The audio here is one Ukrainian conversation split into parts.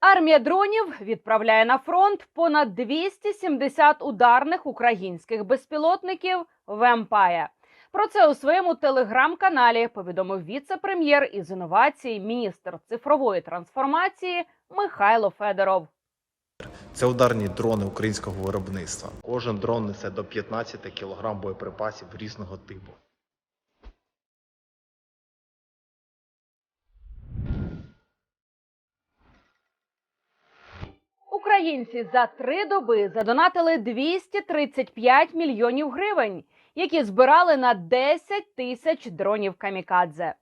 Армія дронів відправляє на фронт понад 270 ударних українських безпілотників в Емпая. Про це у своєму телеграм-каналі повідомив віце-прем'єр із інновацій, міністр цифрової трансформації Михайло Федоров. Це ударні дрони українського виробництва. Кожен дрон несе до 15 кг боєприпасів різного типу. Українці за три доби задонатили 235 мільйонів гривень, які збирали на 10 тисяч дронів камікадзе.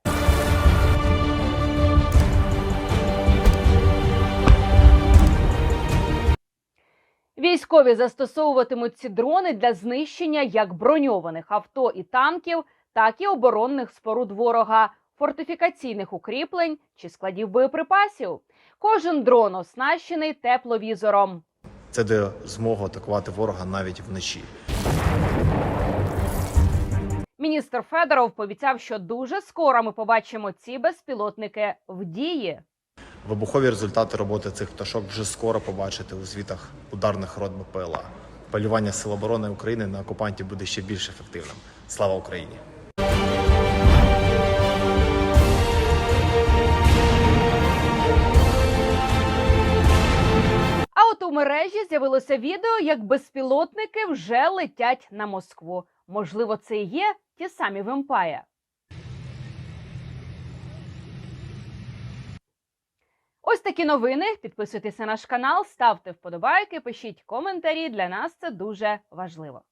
Військові застосовуватимуть ці дрони для знищення як броньованих авто і танків, так і оборонних споруд ворога, фортифікаційних укріплень чи складів боєприпасів. Кожен дрон оснащений тепловізором. Це дає змогу атакувати ворога навіть вночі. Міністр Федоров пообіцяв, що дуже скоро ми побачимо ці безпілотники в дії. Вибухові результати роботи цих пташок вже скоро побачите у звітах ударних рот БПЛА. Полювання Сил оборони України на окупантів буде ще більш ефективним. Слава Україні! У мережі з'явилося відео, як безпілотники вже летять на Москву. Можливо, це і є ті самі Вемпая. Ось такі новини. Підписуйтесь на наш канал, ставте вподобайки, пишіть коментарі. Для нас це дуже важливо.